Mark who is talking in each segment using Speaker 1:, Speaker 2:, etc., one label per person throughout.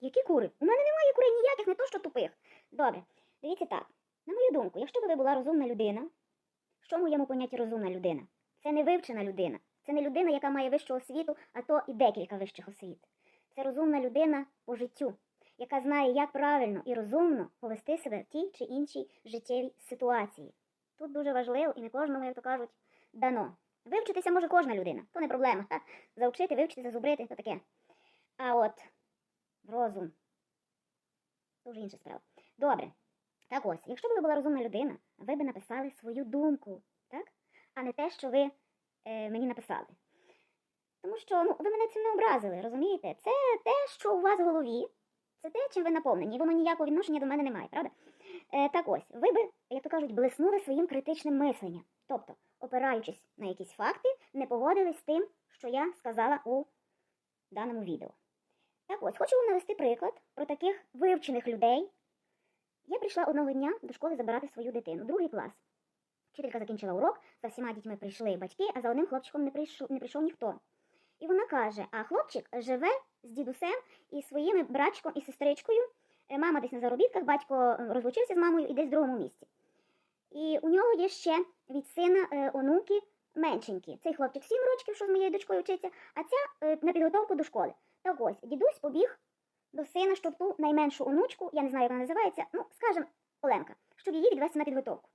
Speaker 1: Які кури? У мене немає курей ніяких, не то що тупих. Добре, дивіться так. На мою думку, якщо б ви була розумна людина, що в моєму понятті розумна людина? Це не вивчена людина. Це не людина, яка має вищу освіту, а то і декілька вищих освіт. Це розумна людина по життю, яка знає, як правильно і розумно повести себе в тій чи іншій життєвій ситуації. Тут дуже важливо і не кожному, як то кажуть, дано. Вивчитися може кожна людина, то не проблема. Ха. Заучити, вивчити, зазубрити, то таке. А от розум. То вже інша справа. Добре. Так ось, якщо б ви була розумна людина, ви б написали свою думку, так? А не те, що ви е, мені написали. Тому що ну, ви мене цим не образили, розумієте? Це те, що у вас в голові, це те, чим ви наповнені, і воно ніякого відношення до мене не має, правда? Е, так ось, ви би, як то кажуть, блиснули своїм критичним мисленням. Тобто, опираючись на якісь факти, не погодились з тим, що я сказала у даному відео. Так ось, хочу вам навести приклад про таких вивчених людей. Я прийшла одного дня до школи забирати свою дитину, другий клас. Вчителька закінчила урок, за всіма дітьми прийшли батьки, а за одним хлопчиком не прийшов, не прийшов ніхто. І вона каже: а хлопчик живе з дідусем і своїми братчиком і сестричкою. Е, Мама десь на заробітках, батько е, розлучився з мамою і десь в другому місці. І у нього є ще від сина е, онуки меншенькі. Цей хлопчик 7 років, що з моєю дочкою вчиться, а ця на підготовку до школи. Так ось, дідусь побіг до сина, щоб ту найменшу онучку, я не знаю, як вона називається, ну, скажем, Оленка, щоб її відвести на підготовку.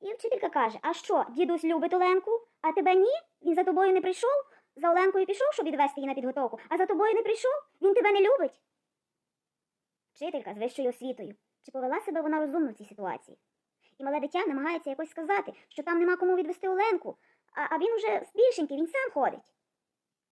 Speaker 1: І вчителька каже: А що, дідусь любить Оленку, а тебе ні? Він за тобою не прийшов? За Оленкою пішов, щоб відвести її на підготовку, а за тобою не прийшов? Він тебе не любить? Вчителька з вищою освітою. Чи повела себе вона розумно в цій ситуації? І мале дитя намагається якось сказати, що там нема кому відвести Оленку, а, а він уже збільшенький, він сам ходить.